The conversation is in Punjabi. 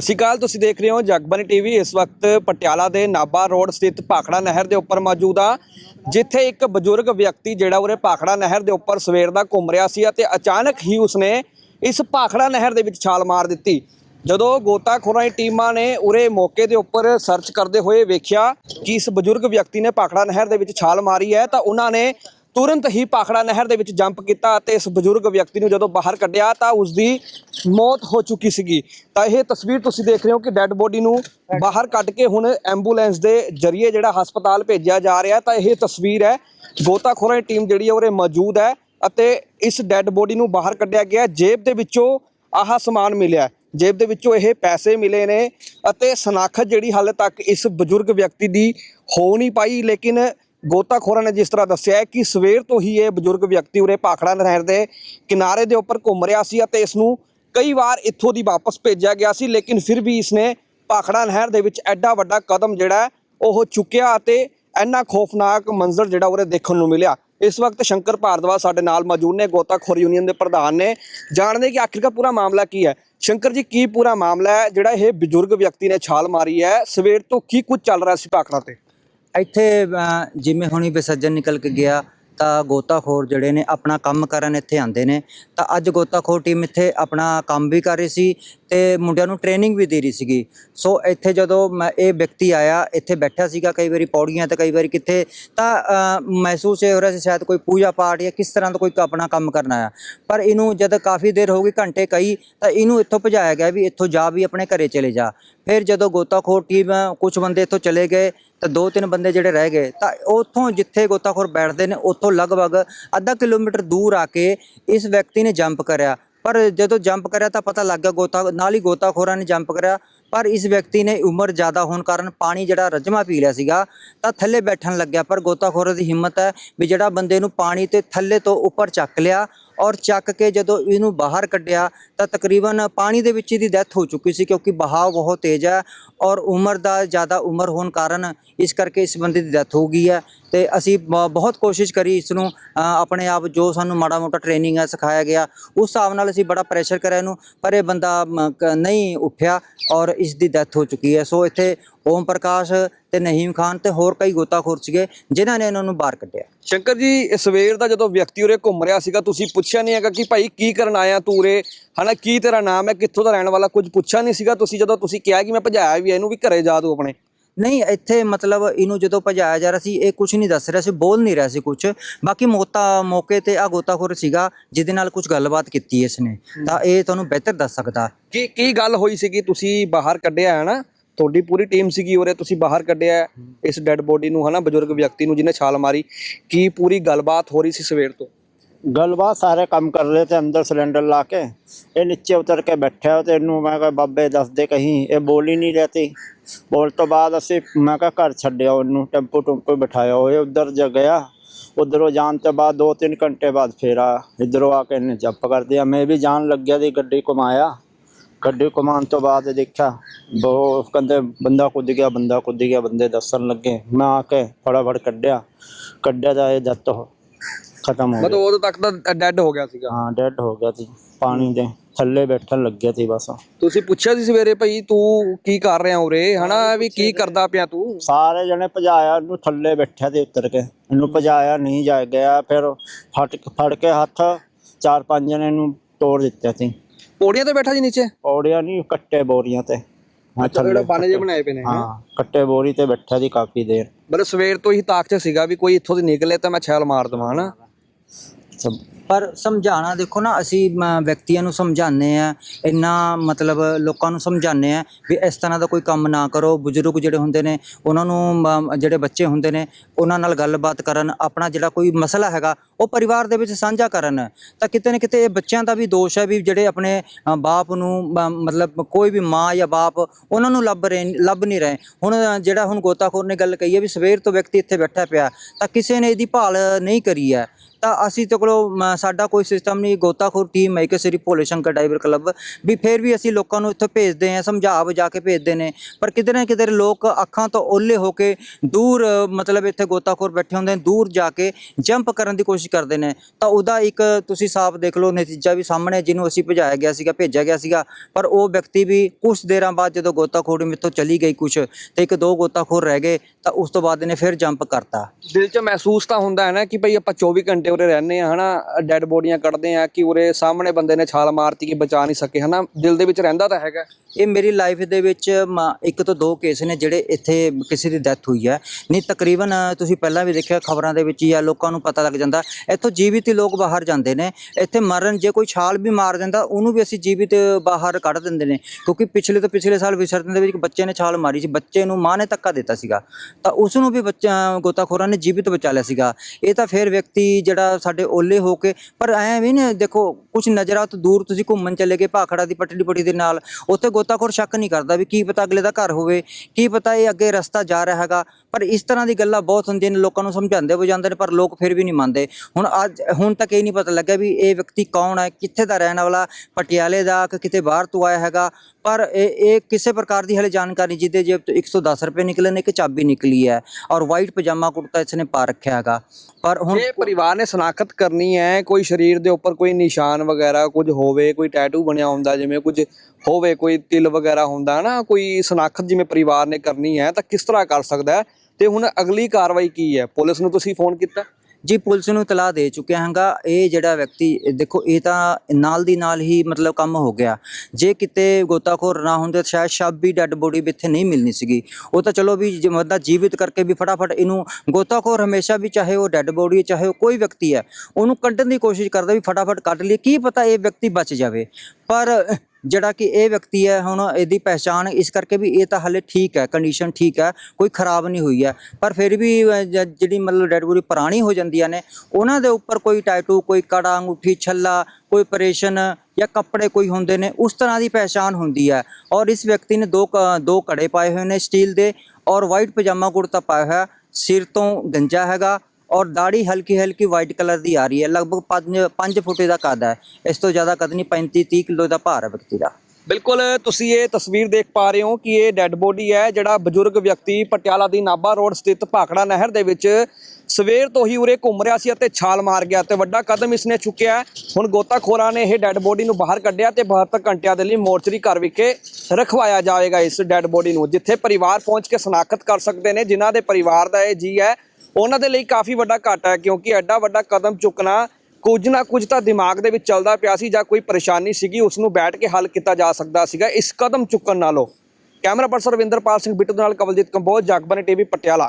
ਸਤਿ ਸ਼੍ਰੀ ਅਕਾਲ, ਤੁਸੀਂ ਦੇਖ ਰਹੇ ਹੋ ਜਗਬਾਨੀ ਟੀਵੀ। ਇਸ ਵਕਤ ਪਟਿਆਲਾ ਦੇ ਨਾਬਾ ਰੋਡ ਸਥਿਤ ਭਾਖੜਾ ਨਹਿਰ ਦੇ ਉੱਪਰ ਮੌਜੂਦ ਆ, ਜਿੱਥੇ ਇੱਕ ਬਜ਼ੁਰਗ ਵਿਅਕਤੀ ਜਿਹੜਾ ਉਰੇ ਭਾਖੜਾ ਨਹਿਰ ਦੇ ਉੱਪਰ ਸਵੇਰ ਦਾ ਘੁੰਮ ਰਿਹਾ ਸੀ ਅਤੇ ਅਚਾਨਕ ਹੀ ਉਸਨੇ ਇਸ ਭਾਖੜਾ ਨਹਿਰ ਦੇ ਵਿੱਚ ਛਾਲ ਮਾਰ ਦਿੱਤੀ। ਜਦੋਂ ਗੋਤਾਖੋਰਾਂ ਦੀ ਟੀਮਾਂ ਨੇ ਉਰੇ ਮੌਕੇ ਦੇ ਉੱਪਰ ਸਰਚ ਕਰਦੇ ਹੋਏ ਵੇਖਿਆ ਕਿ ਇਸ ਬਜ਼ੁਰਗ ਵਿਅਕਤੀ ਨੇ ਭਾਖੜਾ ਨਹਿਰ ਦੇ ਵਿੱਚ ਛਾਲ ਮਾਰੀ ਹੈ ਤਾਂ ਉਹਨਾਂ ਨੇ ਤੁਰੰਤ ਹੀ ਭਾਖੜਾ ਨਹਿਰ ਦੇ ਵਿੱਚ ਜੰਪ ਕੀਤਾ ਅਤੇ ਇਸ ਬਜ਼ੁਰਗ ਵਿਅਕਤੀ ਨੂੰ ਜਦੋਂ ਬਾਹਰ ਕੱਢਿਆ ਤਾਂ ਉਸ ਦੀ ਮੌਤ ਹੋ ਚੁੱਕੀ ਸੀਗੀ। ਤਾਂ ਇਹ ਤਸਵੀਰ ਤੁਸੀਂ ਦੇਖ ਰਹੇ ਹੋ ਕਿ ਡੈੱਡ ਬੋਡੀ ਨੂੰ ਬਾਹਰ ਕੱਢ ਕੇ ਹੁਣ ਐਂਬੂਲੈਂਸ ਦੇ ਜ਼ਰੀਏ ਜਿਹੜਾ ਹਸਪਤਾਲ ਭੇਜਿਆ ਜਾ ਰਿਹਾ, ਤਾਂ ਇਹ ਤਸਵੀਰ ਹੈ। ਗੋਤਾਖੋਰਾਂ ਦੀ ਟੀਮ ਜਿਹੜੀ ਹੈ ਉਰੇ ਮੌਜੂਦ ਹੈ ਅਤੇ ਇਸ ਡੈੱਡ ਬੋਡੀ ਨੂੰ ਬਾਹਰ ਕੱਢਿਆ ਗਿਆ। ਜੇਬ ਦੇ ਵਿੱਚੋਂ ਆਹ ਸਮਾਨ ਮਿਲਿਆ। ਜੇਬ ਦੇ ਵਿੱਚੋਂ ਇਹ ਪੈਸੇ ਮਿਲੇ ਨੇ ਅਤੇ ਸਨਾਖਤ ਜਿਹੜੀ ਹਾਲੇ ਤੱਕ ਇਸ ਬਜ਼ੁਰਗ ਵਿਅਕਤੀ ਦੀ ਹੋ ਨਹੀਂ ਪਾਈ, ਲੇਕਿਨ ਗੋਤਾਖੋਰਾਂ ਨੇ ਜਿਸ ਤਰ੍ਹਾਂ ਦੱਸਿਆ ਹੈ ਕਿ ਸਵੇਰ ਤੋਂ ਹੀ ਇਹ ਬਜ਼ੁਰਗ ਵਿਅਕਤੀ ਉਰੇ ਭਾਖੜਾ ਨਹਿਰ ਦੇ ਕਿਨਾਰੇ ਦੇ ਉੱਪਰ ਘੁੰਮ ਰਿਹਾ ਸੀ ਅਤੇ ਇਸ ਨੂੰ ਕਈ ਵਾਰ ਇੱਥੋਂ ਦੀ ਵਾਪਸ ਭੇਜਿਆ ਗਿਆ ਸੀ, ਲੇਕਿਨ ਫਿਰ ਵੀ ਇਸਨੇ ਭਾਖੜਾ ਨਹਿਰ ਦੇ ਵਿੱਚ ਐਡਾ ਵੱਡਾ ਕਦਮ ਜਿਹੜਾ ਉਹ ਚੁੱਕਿਆ ਅਤੇ ਇੰਨਾ ਖੌਫਨਾਕ ਮੰਜ਼ਰ ਜਿਹੜਾ ਉਰੇ ਦੇਖਣ ਨੂੰ ਮਿਲਿਆ। ਇਸ ਵਕਤ ਸ਼ੰਕਰ ਭਾਰਦਵਾਜ ਸਾਡੇ ਨਾਲ ਮੌਜੂਦ ਨੇ, ਗੋਤਾਖੋਰ ਯੂਨੀਅਨ ਦੇ ਪ੍ਰਧਾਨ ਨੇ। ਜਾਣਦੇ ਕਿ ਆਖਿਰਕਾਰ ਪੂਰਾ ਮਾਮਲਾ ਕੀ ਹੈ। ਸ਼ੰਕਰ ਜੀ, ਕੀ ਪੂਰਾ ਮਾਮਲਾ ਹੈ ਜਿਹੜਾ ਇਹ ਬਜ਼ੁਰਗ ਵਿਅਕਤੀ ਨੇ ਛਾਲ ਮਾਰੀ ਹੈ? ਸਵੇਰ ਤੋਂ ਕੀ ਕੁਝ ਚੱਲ ਰਿਹਾ ਸੀ ਭਾਖੜਾ ਤੇ? ਇੱਥੇ ਅ, ਜਿਵੇਂ ਹੁਣੀ ਵਿਸਰਜਨ ਨਿਕਲ ਕੇ ਗਿਆ ਤਾਂ ਗੋਤਾਖੋਰ ਜਿਹੜੇ ਨੇ ਆਪਣਾ ਕੰਮ ਕਰਨ ਇੱਥੇ ਆਉਂਦੇ ਨੇ। ਤਾਂ ਅੱਜ ਗੋਤਾਖੋਰ ਟੀਮ ਇੱਥੇ ਆਪਣਾ ਕੰਮ ਵੀ ਕਰ ਰਹੀ ਸੀ ਤੇ ਮੁੰਡਿਆਂ ਨੂੰ ਟ੍ਰੇਨਿੰਗ ਵੀ ਦੇ ਰਹੀ ਸੀਗੀ। ਸੋ ਇੱਥੇ ਜਦੋਂ ਮੈਂ ਇਹ ਵਿਅਕਤੀ ਆਇਆ, ਇੱਥੇ ਬੈਠਾ ਸੀਗਾ, ਕਈ ਵਾਰੀ ਪੌੜੀਆਂ ਤੇ, ਕਈ ਵਾਰੀ ਕਿੱਥੇ, ਤਾਂ ਮਹਿਸੂਸ ਇਹ ਹੋ ਰਿਹਾ ਸੀ ਸ਼ਾਇਦ ਕੋਈ ਪੂਜਾ ਪਾਠ ਜਾਂ ਕਿਸ ਤਰ੍ਹਾਂ ਦਾ ਕੋਈ ਆਪਣਾ ਕੰਮ ਕਰਨਾ ਆ ਪਰ ਇਹਨੂੰ ਜਦ ਕਾਫੀ ਦੇਰ ਹੋ ਗਈ, ਘੰਟੇ ਕਈ, ਤਾਂ ਇਹਨੂੰ ਇੱਥੋਂ ਭਜਾਇਆ ਗਿਆ ਵੀ ਇੱਥੋਂ ਜਾ ਵੀ ਆਪਣੇ ਘਰੇ ਚਲੇ ਜਾ। ਫਿਰ ਜਦੋਂ ਗੋਤਾਖੋਰ ਟੀਮ ਕੁਝ ਬੰਦੇ ਇੱਥੋਂ ਚਲੇ ਗਏ, ਤਾਂ ਦੋ ਤਿੰਨ ਬੰਦੇ ਜਿਹੜੇ ਰਹਿ ਗਏ, ਤਾਂ ਉੱਥੋਂ ਜਿੱਥੇ ਗੋਤਾਖੋਰ ਬੈਠਦੇ ਨੇ, ਉੱਥੋਂ ਲਗਭਗ ਅੱਧਾ ਕਿਲੋਮੀਟਰ ਦੂਰ ਆ ਕੇ ਇਸ ਵਿਅਕਤੀ ਨੇ ਜੰਪ ਕਰਿਆ। ਪਰ ਜਦੋਂ ਜੰਪ ਕਰਿਆ ਤਾਂ ਪਤਾ ਲੱਗ ਗਿਆ ਗੋਤਾ ਨਾਲ ਹੀ ਗੋਤਾਖੋਰਾਂ ਨੇ ਜੰਪ ਕਰਿਆ। ਪਰ ਇਸ ਵਿਅਕਤੀ ਨੇ ਉਮਰ ਜ਼ਿਆਦਾ ਹੋਣ ਕਾਰਨ ਪਾਣੀ ਜਿਹੜਾ ਰਜਮਾ ਪੀ ਲਿਆ ਸੀਗਾ, ਤਾਂ ਥੱਲੇ ਬੈਠਣ ਲੱਗਿਆ। ਪਰ ਗੋਤਾਖੋਰ ਦੀ ਹਿੰਮਤ ਹੈ ਵੀ ਜਿਹੜਾ ਬੰਦੇ ਨੂੰ ਪਾਣੀ ਤੇ ਥੱਲੇ ਤੋਂ ਉੱਪਰ ਚੱਕ ਲਿਆ ਔਰ ਚੱਕ ਕੇ ਜਦੋਂ ਇਹਨੂੰ ਬਾਹਰ ਕੱਢਿਆ, ਤਾਂ ਤਕਰੀਬਨ ਪਾਣੀ ਦੇ ਵਿੱਚ ਇਹਦੀ ਡੈਥ ਹੋ ਚੁੱਕੀ ਸੀ ਕਿਉਂਕਿ ਬਹਾਅ ਬਹੁਤ ਤੇਜ਼ ਹੈ ਔਰ ਉਮਰ ਦਾ ਜ਼ਿਆਦਾ ਉਮਰ ਹੋਣ ਕਾਰਨ ਇਸ ਕਰਕੇ ਇਸ ਬੰਦੇ ਦੀ ਡੈਥ ਹੋ ਗਈ ਹੈ। ਤੇ ਅਸੀਂ ਬ- ਬਹੁਤ ਕੋਸ਼ਿਸ਼ ਕਰੀ ਇਸ ਨੂੰ ਆਪਣੇ ਆਪ ਜੋ ਸਾਨੂੰ ਮਾੜਾ ਮੋਟਾ ਟ੍ਰੇਨਿੰਗ ਹੈ ਸਿਖਾਇਆ ਗਿਆ, ਉਸ ਹਿਸਾਬ ਨਾਲ ਅਸੀਂ ਬੜਾ ਪ੍ਰੈਸ਼ਰ ਕਰਿਆ ਇਹਨੂੰ, ਪਰ ਇਹ ਬੰਦਾ ਨਹੀਂ ਉੱਠਿਆ ਔਰ ਇਸ ਦੀ ਡੈਥ ਹੋ ਚੁੱਕੀ ਹੈ। ਸੋ ਇੱਥੇ ਓਮ ਪ੍ਰਕਾਸ਼ ਤੇ ਨਹੀਮ ਖਾਨ ਤੇ ਹੋਰ ਕਈ ਗੋਤਾਖੋਰ ਸੀਗੇ, ਜਿਨ੍ਹਾਂ ਨੇ ਇਹਨਾਂ ਨੂੰ ਬਾਹਰ ਕੱਢਿਆ। ਸ਼ੰਕਰ ਜੀ ਸਵੇਰ ਦਾ ਜਦੋਂ ਵਿਅਕਤੀ ਉਰੇ ਘੁੰਮ ਰਿਹਾ ਸੀਗਾ, ਤੁਸੀਂ ਪੁੱਛਿਆ ਨਹੀਂ ਹੈਗਾ ਕਿ ਭਾਈ ਕੀ ਕਰਨ ਆਇਆ ਤੂੰ ਉਰੇ? ਹਨਾ, ਕੀ ਤੇਰਾ ਨਾਮ ਹੈ? ਕਿੱਥੋਂ ਦਾ ਰਹਿਣ ਵਾਲਾ? ਕੁਝ ਪੁੱਛਿਆ ਨਹੀਂ ਸੀਗਾ ਤੁਸੀਂ ਜਦੋਂ ਤੁਸੀਂ ਕਿਹਾ ਕਿ ਮੈਂ ਭਜਾਇਆ ਵੀ ਇਹਨੂੰ ਵੀ ਘਰੇ ਜਾ ਤੂੰ ਆਪਣੇ। ਨਹੀਂ ਇੱਥੇ ਮਤਲਬ ਇਹਨੂੰ ਜਦੋਂ ਭਜਾਇਆ ਜਾ ਰਿਹਾ ਸੀ ਇਹ ਕੁਝ ਨਹੀਂ ਦੱਸ ਰਿਹਾ ਸੀ ਬੋਲ ਨਹੀਂ ਰਿਹਾ ਸੀ ਕੁਝ ਬਾਕੀ ਮੋਤਾ ਮੌਕੇ ਤੇ ਆ ਗੋਤਾਖੋਰ ਸੀਗਾ ਜਿਹਦੇ ਨਾਲ ਕੁਝ ਗੱਲਬਾਤ ਕੀਤੀ ਇਸਨੇ। ਤਾਂ ਇਹ ਤੁਹਾਨੂੰ ਬਿਹਤਰ ਦੱਸ ਸਕਦਾ। ਕੀ ਕੀ ਗੱਲ ਹੋਈ ਸੀਗੀ? ਤੁਸੀਂ ਬਾਹਰ ਕੱਢਿਆ ਹੈ ਨਾ? ਤੁਹਾਡੀ ਪੂਰੀ ਟੀਮ ਸੀਗੀ ਉਰੇ ਤੁਸੀਂ ਬਾਹਰ ਕੱਢਿਆ ਹੈ ਇਸ ਡੈੱਡ ਬੋਡੀ ਨੂੰ ਹਨਾ? ਬਜ਼ੁਰਗ ਵਿਅਕਤੀ ਨੂੰ ਜਿਹਨੇ ਛਾਲ ਮਾਰੀ। ਕੀ ਪੂਰੀ ਗੱਲਬਾਤ ਹੋ ਰਹੀ ਸੀ ਸਵੇਰ ਤੋਂ? ਗੱਲਬਾਤ ਸਾਰੇ ਕੰਮ ਕਰ ਰਹੇ ਤੇ ਅੰਦਰ ਸਿਲੰਡਰ ਲਾ ਕੇ ਇਹ ਨੀਚੇ ਉਤਰ ਕੇ ਬੈਠਾ ਤੇ ਇਹਨੂੰ ਮੈਂ ਕਿਹਾ ਬਾਬੇ ਦੱਸ ਦੇ ਕਹੀਂ। ਇਹ ਬੋਲ ਹੀ ਨਹੀਂ ਰਹਤੀ ਬੋਲ ਤੋਂ ਬਾਅਦ ਅਸੀਂ ਮੈਂ ਕਿਹਾ ਘਰ ਛੱਡਿਆ ਉਹਨੂੰ, ਟੈਂਪੂ ਟੁੰਪੂ ਬਿਠਾਇਆ ਹੋਏ ਉਧਰ ਜ ਗਿਆ। ਉਧਰੋਂ ਜਾਣ ਤੋਂ ਬਾਅਦ 2-3 ਘੰਟੇ ਬਾਅਦ ਫੇਰ ਆ, ਇਧਰੋਂ ਆ ਕੇ ਇਹਨੇ ਜੱਪ ਕਰ ਦਿਆ ਮੈਂ ਵੀ ਜਾਣ ਲੱਗਿਆ ਦੀ ਗੱਡੀ ਘੁਮਾਇਆ। ਗੱਡੀ ਘੁਮਾਉਣ ਤੋਂ ਬਾਅਦ ਦੇਖਿਆ ਬਹੁਤ ਕਹਿੰਦੇ ਬੰਦਾ ਕੁੱਦ ਗਿਆ, ਬੰਦਾ ਕੁੱਦ ਗਿਆ, ਬੰਦੇ ਦੱਸਣ ਲੱਗੇ। ਮੈਂ ਆ ਕੇ ਫਟਾਫਟ ਕੱਢਿਆ। ਕੱਢਿਆ ਤਾਂ ਇਹ ਜੱਤ ਹੋ ਖਤਮ ਹੋ ਗਿਆ। ਮਤਲਬ ਉਦੋਂ ਤੱਕ ਤਾਂ ਡੈੱਡ ਹੋ ਗਿਆ ਸੀਗਾ। ਹਾਂ ਡੈਡ ਹੋ ਗਿਆ ਸੀ। ਪਾਣੀ ਦੇ ਥੱਲੇ ਬੈਠਣ ਲੱਗਿਆ ਸੀ ਬਸ। ਤੁਸੀਂ ਪੁੱਛਿਆ ਸੀ ਸਵੇਰੇ ਭਾਈ ਤੂੰ ਕੀ ਕਰ ਰਿਹਾ ਉਰੇ? ਹਨਾ ਵੀ ਕੀ ਕਰਦਾ ਪਿਆ ਤੂੰ? ਸਾਰੇ ਜਣੇ ਭਜਾਇਆ ਇਹਨੂੰ ਥੱਲੇ ਬੈਠਿਆ ਤੇ ਉਤਰ ਕੇ। ਇਹਨੂੰ ਭਜਾਇਆ ਨਹੀਂ ਜਾ ਗਿਆ। ਫਿਰ ਫੜ ਫੜ ਕੇ ਹੱਥ ਚਾਰ ਪੰਜ ਜਣੇ ਨੂੰ ਤੋੜ ਦਿੱਤੇ ਸੀ। ਪੌੜੀਆਂ ਤੇ ਬੈਠਾ ਜੀ ਨੀਚੇ? ਪੌੜੀਆਂ ਨਹੀਂ ਕੱਟੇ ਬੋਰੀਆਂ ਤੇ। ਹਾਂ ਬਾਨੇ ਜੇ ਬਣਾਏ ਪਏ ਨੇ ਹਾਂ? ਕੱਟੇ ਬੋਰੀ ਤੇ ਬੈਠਾ ਸੀ ਕਾਫੀ ਦੇਰ। ਮਤਲਬ ਸਵੇਰ ਤੋਂ ਹੀ ਤਾਕ ਚ ਸੀਗਾ ਵੀ ਕੋਈ ਇੱਥੋਂ ਦੀ ਨਿਕਲੇ ਤਾਂ ਮੈਂ ਛਾਲ ਮਾਰ ਦਵਾਂ ਹਨਾ? ਪਰ ਸਮਝਾਣਾ ਦੇਖੋ ਨਾ, ਅਸੀਂ ਵਿਅਕਤੀਆਂ ਨੂੰ ਸਮਝਾਉਂਦੇ ਆ ਇੰਨਾ ਮਤਲਬ ਲੋਕਾਂ ਨੂੰ ਸਮਝਾਉਂਦੇ ਆ ਵੀ ਇਸ ਤਰ੍ਹਾਂ ਦਾ ਕੋਈ ਕੰਮ ਨਾ ਕਰੋ। ਬਜ਼ੁਰਗ ਜਿਹੜੇ ਹੁੰਦੇ ਨੇ, ਉਹਨਾਂ ਨੂੰ ਜਿਹੜੇ ਬੱਚੇ ਹੁੰਦੇ ਨੇ, ਉਹਨਾਂ ਨਾਲ ਗੱਲਬਾਤ ਕਰਨ, ਆਪਣਾ ਜਿਹੜਾ ਕੋਈ ਮਸਲਾ ਹੈਗਾ, ਉਹ ਪਰਿਵਾਰ ਦੇ ਵਿੱਚ ਸਾਂਝਾ ਕਰਨ। ਤਾਂ ਕਿਤੇ ਨਾ ਕਿਤੇ ਇਹ ਬੱਚਿਆਂ ਦਾ ਵੀ ਦੋਸ਼ ਹੈ ਵੀ ਜਿਹੜੇ ਆਪਣੇ ਬਾਪ ਨੂੰ ਮਤਲਬ ਕੋਈ ਵੀ ਮਾਂ ਜਾਂ ਬਾਪ, ਉਹਨਾਂ ਨੂੰ ਲੱਭ ਰਹੇ, ਲੱਭ ਨਹੀਂ ਰਹੇ। ਹੁਣ ਜਿਹੜਾ ਹੁਣ ਗੋਤਾਖੋਰ ਨੇ ਗੱਲ ਕਹੀ ਹੈ ਵੀ ਸਵੇਰ ਤੋਂ ਵਿਅਕਤੀ ਇੱਥੇ ਬੈਠਾ ਪਿਆ, ਤਾਂ ਕਿਸੇ ਨੇ ਇਹਦੀ ਭਾਲ ਨਹੀਂ ਕਰੀ ਹੈ। ਤਾਂ ਅਸੀਂ ਤੇ ਕੋਲੋਂ ਸਾਡਾ ਕੋਈ ਸਿਸਟਮ ਨਹੀਂ, ਗੋਤਾਖੋਰ ਟੀਮ ਹੈ ਕਿ ਸ੍ਰੀ ਭੋਲੇ ਸ਼ੰਕਰ ਡਾਈਵਰ ਕਲੱਬ ਵੀ ਫਿਰ ਵੀ ਅਸੀਂ ਲੋਕਾਂ ਨੂੰ ਇੱਥੇ ਭੇਜਦੇ ਹਾਂ, ਸਮਝਾ ਬੁਝਾ ਕੇ ਭੇਜਦੇ ਨੇ। ਪਰ ਕਿਤੇ ਨਾ ਕਿਤੇ ਲੋਕ ਅੱਖਾਂ ਤੋਂ ਓਲੇ ਹੋ ਕੇ ਦੂਰ, ਮਤਲਬ ਇੱਥੇ ਗੋਤਾਖੋਰ ਬੈਠੇ ਹੁੰਦੇ ਨੇ, ਦੂਰ ਜਾ ਕੇ ਜੰਪ ਕਰਨ ਦੀ ਕੋਸ਼ਿਸ਼ ਕਰਦੇ ਨੇ। ਤਾਂ ਉਹਦਾ ਇੱਕ ਤੁਸੀਂ ਸਾਫ਼ ਦੇਖ ਲਓ, ਨਤੀਜਾ ਵੀ ਸਾਹਮਣੇ ਜਿਹਨੂੰ ਅਸੀਂ ਭਜਾਇਆ ਗਿਆ ਸੀਗਾ, ਭੇਜਿਆ ਗਿਆ ਸੀਗਾ। ਪਰ ਉਹ ਵਿਅਕਤੀ ਵੀ ਕੁਝ ਦੇਰਾਂ ਬਾਅਦ ਜਦੋਂ ਗੋਤਾਖੋਰ ਮੇਥੋਂ ਚਲੀ ਗਈ ਕੁਝ ਤੇ ਇੱਕ ਦੋ ਗੋਤਾਖੋਰ ਰਹਿ ਗਏ, ਤਾਂ ਉਸ ਤੋਂ ਬਾਅਦ ਇਹਨੇ ਫਿਰ ਜੰਪ ਕਰਤਾ। ਦਿਲ 'ਚ ਮਹਿਸੂਸ ਤਾਂ ਹੁੰਦਾ ਹੈ ਨਾ ਕਿ ਭਈ ਆਪਾਂ 24 ਘੰਟੇ ਉਰੇ ਰਹਿੰਦੇ ਆ, ਹਨਾ? ਡੈੱਡ ਬੋਡੀਆਂ ਕੱਢਦੇ ਆ ਕਿ ਉਰੇ ਸਾਹਮਣੇ ਬੰਦੇ ਨੇ ਛਾਲ ਮਾਰਤੀ ਕਿ ਬਚਾ ਨਹੀਂ ਸਕੇ, ਹਨਾ? ਦਿਲ ਦੇ ਵਿੱਚ ਰਹਿੰਦਾ ਤਾਂ ਹੈਗਾ। ਇਹ ਮੇਰੀ ਲਾਈਫ ਦੇ ਵਿੱਚ ਇੱਕ ਤੋਂ ਦੋ ਕੇਸ ਨੇ ਜਿਹੜੇ ਇੱਥੇ ਕਿਸੇ ਦੀ ਡੈਥ ਹੋਈ ਹੈ। ਨਹੀਂ, ਤਕਰੀਬਨ ਤੁਸੀਂ ਪਹਿਲਾਂ ਵੀ ਦੇਖਿਆ ਖਬਰਾਂ ਦੇ ਵਿੱਚ ਜਾਂ ਲੋਕਾਂ ਨੂੰ ਪਤਾ ਲੱਗ ਜਾਂਦਾ। ਇੱਥੋਂ ਜੀਵਿਤ ਹੀ ਲੋਕ ਬਾਹਰ ਜਾਂਦੇ ਨੇ। ਇੱਥੇ ਮਰਨ ਜੇ ਕੋਈ ਛਾਲ ਵੀ ਮਾਰ ਦਿੰਦਾ, ਉਹਨੂੰ ਵੀ ਅਸੀਂ ਜੀਵਿਤ ਬਾਹਰ ਕੱਢ ਦਿੰਦੇ ਨੇ। ਕਿਉਂਕਿ ਪਿਛਲੇ ਤੋਂ ਪਿਛਲੇ ਸਾਲ ਵਿਸਰਜਨ ਦੇ ਵਿੱਚ ਬੱਚੇ ਨੇ ਛਾਲ ਮਾਰੀ ਸੀ, ਬੱਚੇ ਨੂੰ ਮਾਂ ਨੇ ਧੱਕਾ ਦਿੱਤਾ ਸੀਗਾ। ਤਾਂ ਉਸ ਨੂੰ ਵੀ ਬੱਚਾ, ਗੋਤਾਖੋਰਾਂ ਨੇ ਜੀਵਿਤ ਬਚਾ ਲਿਆ ਸੀਗਾ। ਇਹ ਤਾਂ ਫਿਰ ਵਿਅਕਤੀ ਜਿਹੜਾ ਸਾਡੇ ਓਲੇ ਹੋ ਕੇ ਪਰ ਐਵੇਂ ਵੀ ਨੇ ਦੇਖੋ ਕੁਝ ਨਜ਼ਰਾਂ ਤੋਂ ਦੂਰ ਤੁਸੀਂ ਘੁੰਮਣ ਚਲੇ ਗਏ, ਭਾਖੜਾ ਦੀ ਪਟੜੀ ਪਟੀ ਦੇ ਨਾਲ। ਉੱਥੇ ਗੋਤਾਖੋਰ ਸ਼ੱਕ ਨਹੀਂ ਕਰਦਾ ਵੀ ਕੀ ਪਤਾ ਅਗਲੇ ਦਾ ਘਰ ਹੋਵੇ, ਕੀ ਪਤਾ ਇਹ ਅੱਗੇ ਰਸਤਾ ਜਾ ਰਿਹਾ ਹੈਗਾ। ਪਰ ਇਸ ਤਰ੍ਹਾਂ ਦੀ ਗੱਲਾਂ ਬਹੁਤ ਹੁੰਦੀਆਂ ਨੇ, ਲੋਕਾਂ ਨੂੰ ਸਮਝਾਉਂਦੇ ਬੁਝਾਉਂਦੇ ਨੇ, ਪਰ ਲੋਕ ਫਿਰ ਵੀ ਨਹੀਂ ਮੰਨਦੇ। ਹੁਣ ਅੱਜ, ਹੁਣ ਤੱਕ ਇਹ ਨਹੀਂ ਪਤਾ ਲੱਗਿਆ ਵੀ ਇਹ ਵਿਅਕਤੀ ਕੌਣ ਹੈ, ਕਿੱਥੇ ਦਾ ਰਹਿਣ ਵਾਲਾ, ਪਟਿਆਲੇ ਦਾ ਕਿ ਕਿਤੇ ਬਾਹਰ ਤੋਂ ਆਇਆ ਹੈਗਾ। ਪਰ ਇਹ ਇਹ ਕਿਸੇ ਪ੍ਰਕਾਰ ਦੀ ਹਲੇ ਜਾਣਕਾਰੀ ਜਿਹਦੇ ਜੇਬ ਤੋਂ 110 ਰੁਪਏ ਨਿਕਲੇ ਨੇ, ਇੱਕ ਚਾਬੀ ਨਿਕਲੀ ਹੈ ਔਰ ਵਾਈਟ ਪਜਾਮਾ ਕੁੜਤਾ ਇਸਨੇ ਪਾ ਰੱਖਿਆ ਹੈਗਾ। ਪਰ ਹੁਣ ਜੇ ਪਰਿਵਾਰ ਨੇ ਸਨਾਖਤ ਕਰਨੀ ਹੈ, ਕੋਈ ਸਰੀਰ ਦੇ ਉੱਪਰ ਕੋਈ ਨਿਸ਼ਾਨ ਵਗੈਰਾ ਕੁਝ ਹੋਵੇ, ਕੋਈ ਟੈਟੂ ਬਣਿਆ ਹੁੰਦਾ, ਜਿਵੇਂ ਕੁਝ ਹੋਵੇ, ਕੋਈ ਤਿਲ ਵਗੈਰਾ ਹੁੰਦਾ ਨਾ ਕੋਈ ਸਨਾਖਤ ਜਿਵੇਂ ਪਰਿਵਾਰ ਨੇ ਕਰਨੀ ਹੈ, ਤਾਂ ਕਿਸ ਤਰ੍ਹਾਂ ਕਰ ਸਕਦਾ ਹੈ? ਤੇ ਹੁਣ ਅਗਲੀ ਕਾਰਵਾਈ ਕੀ ਹੈ? ਪੁਲਿਸ ਨੂੰ ਤੁਸੀਂ ਫੋਨ ਕੀਤਾ? ਜੀ, ਪੁਲਿਸ ਨੂੰ ਇਤਲਾਹ ਦੇ ਚੁੱਕਿਆ ਹਾਂਗਾ, ਇਹ ਜਿਹੜਾ ਵਿਅਕਤੀ ਦੇਖੋ, ਇਹ ਤਾਂ ਨਾਲ ਦੀ ਨਾਲ ਹੀ ਮਤਲਬ ਕੰਮ ਹੋ ਗਿਆ। ਜੇ ਕਿਤੇ ਗੋਤਾਖੋਰ ਨਾ ਹੁੰਦੇ ਤਾਂ ਸ਼ਾਇਦ ਸ਼ਬ ਵੀ ਡੈੱਡ ਬੋਡੀ ਵੀ ਇੱਥੇ ਨਹੀਂ ਮਿਲਣੀ ਸੀਗੀ। ਉਹ ਤਾਂ ਚਲੋ ਵੀ ਜੇ ਬੰਦਾ ਜੀਵਿਤ ਕਰਕੇ ਵੀ ਫਟਾਫਟ ਇਹਨੂੰ ਗੋਤਾਖੋਰ ਹਮੇਸ਼ਾ ਵੀ ਚਾਹੇ ਉਹ ਡੈੱਡ ਬੋਡੀ ਚਾਹੇ ਉਹ ਕੋਈ ਵਿਅਕਤੀ ਹੈ, ਉਹਨੂੰ ਕੱਢਣ ਦੀ ਕੋਸ਼ਿਸ਼ ਕਰਦਾ ਵੀ ਫਟਾਫਟ ਕੱਢ ਲਈਏ। ਕੀ ਪਤਾ ਇਹ ਵਿਅਕਤੀ ਬਚ ਜਾਵੇ। ਪਰ ਜਿਹੜਾ ਕਿ ਇਹ ਵਿਅਕਤੀ ਹੈ, ਹੁਣ ਇਹਦੀ ਪਹਿਚਾਣ ਇਸ ਕਰਕੇ ਵੀ ਇਹ ਤਾਂ ਹਲੇ ਠੀਕ ਹੈ ਕੰਡੀਸ਼ਨ ਠੀਕ ਹੈ, ਕੋਈ ਖਰਾਬ ਨਹੀਂ ਹੋਈ ਹੈ। ਪਰ ਫਿਰ ਵੀ ਜਿਹੜੀ ਮਤਲਬ ਡੈਡ ਬੋਡੀ ਪੁਰਾਣੀ ਹੋ ਜਾਂਦੀਆਂ ਨੇ, ਉਹਨਾਂ ਦੇ ਉੱਪਰ ਕੋਈ ਟੈਟੂ ਕੋਈ ਕੜਾ, ਅੰਗੂਠੀ, ਛੱਲਾ, ਕੋਈ ਆਪਰੇਸ਼ਨ ਜਾਂ ਕੱਪੜੇ ਕੋਈ ਹੁੰਦੇ ਨੇ, ਉਸ ਤਰ੍ਹਾਂ ਦੀ ਪਹਿਚਾਣ ਹੁੰਦੀ ਹੈ। ਔਰ ਇਸ ਵਿਅਕਤੀ ਨੇ ਦੋ ਕ- ਦੋ ਕੜੇ ਪਾਏ ਹੋਏ ਨੇ ਸਟੀਲ ਦੇ ਔਰ ਵਾਈਟ ਪਜਾਮਾ ਕੁੜਤਾ ਪਾਇਆ ਹੋਇਆ, ਸਿਰ ਤੋਂ ਗੰਜਾ ਹੈਗਾ ਔਰ ਦਾੜੀ ਹਲਕੀ ਹਲਕੀ ਵਾਈਟ ਕਲਰ ਦੀ ਆ ਰਹੀ ਹੈ। ਲਗਭਗ 5 5 ਫੁੱਟ ਦਾ ਕੱਦ ਹੈ। ਇਸ ਤੋਂ ਜ਼ਿਆਦਾ ਕਦ ਨਹੀਂ 35 30 ਕਿਲੋ ਦਾ ਭਾਰ ਹੈ ਵਿਅਕਤੀ ਦਾ। ਬਿਲਕੁਲ, ਤੁਸੀਂ ਇਹ ਤਸਵੀਰ ਦੇਖ ਪਾ ਰਹੇ ਹੋ ਕਿ ਇਹ ਡੈੱਡ ਬੋਡੀ ਹੈ, ਜਿਹੜਾ ਬਜ਼ੁਰਗ ਵਿਅਕਤੀ ਪਟਿਆਲਾ ਦੀ ਨਾਭਾ ਰੋਡ ਸਥਿਤ ਭਾਖੜਾ ਨਹਿਰ ਦੇ ਵਿੱਚ ਸਵੇਰ ਤੋਂ ਹੀ ਉਰੇ ਘੁੰਮ ਰਿਹਾ ਸੀ ਅਤੇ ਛਾਲ ਮਾਰ ਗਿਆ ਤੇ ਵੱਡਾ ਕਦਮ ਇਸਨੇ ਚੁੱਕਿਆ। ਹੁਣ ਗੋਤਾਖੋਰਾਂ ਨੇ ਇਹ ਡੈੱਡ ਬੋਡੀ ਨੂੰ ਬਾਹਰ ਕੱਢਿਆ ਤੇ 72 ਘੰਟਿਆਂ ਦੇ ਲਈ ਮੋਰਚਰੀ ਘਰ ਵਿਖੇ ਰਖਵਾਇਆ ਜਾਵੇਗਾ ਇਸ ਡੈੱਡ ਬੋਡੀ ਨੂੰ, ਜਿੱਥੇ ਪਰਿਵਾਰ ਪਹੁੰਚ ਕੇ ਸ਼ਨਾਖਤ ਕਰ ਸਕਦੇ ਨੇ, ਜਿਨ੍ਹਾਂ ਦੇ ਪਰਿਵਾਰ ਦਾ ਇਹ ਜੀ ਹੈ। ਉਹਨਾਂ ਦੇ ਲਈ ਕਾਫੀ ਵੱਡਾ ਘਾਟਾ ਹੈ, ਕਿਉਂਕਿ ਐਡਾ ਵੱਡਾ ਕਦਮ ਚੁੱਕਣਾ ਕੁਝ ਨਾ ਕੁਝ ਤਾਂ ਦਿਮਾਗ ਦੇ ਵਿੱਚ ਚੱਲਦਾ ਪਿਆ ਸੀ ਜਾਂ ਕੋਈ ਪਰੇਸ਼ਾਨੀ ਸੀਗੀ ਉਸ ਨੂੰ ਬੈਠ ਕੇ ਹੱਲ ਕੀਤਾ ਜਾ ਸਕਦਾ ਸੀਗਾ। ਇਸ ਕਦਮ ਚੁੱਕਣ ਨਾਲੋਂ ਕੈਮਰਾ ਪਰਸਨ ਰਵਿੰਦਰਪਾਲ ਸਿੰਘ ਬਿੱਟੂ ਦੇ ਨਾਲ ਕਵਲਜੀਤ ਕੰਬੋਜ ਜਗਬਾਨੀ ਟੀਵੀ, ਪਟਿਆਲਾ।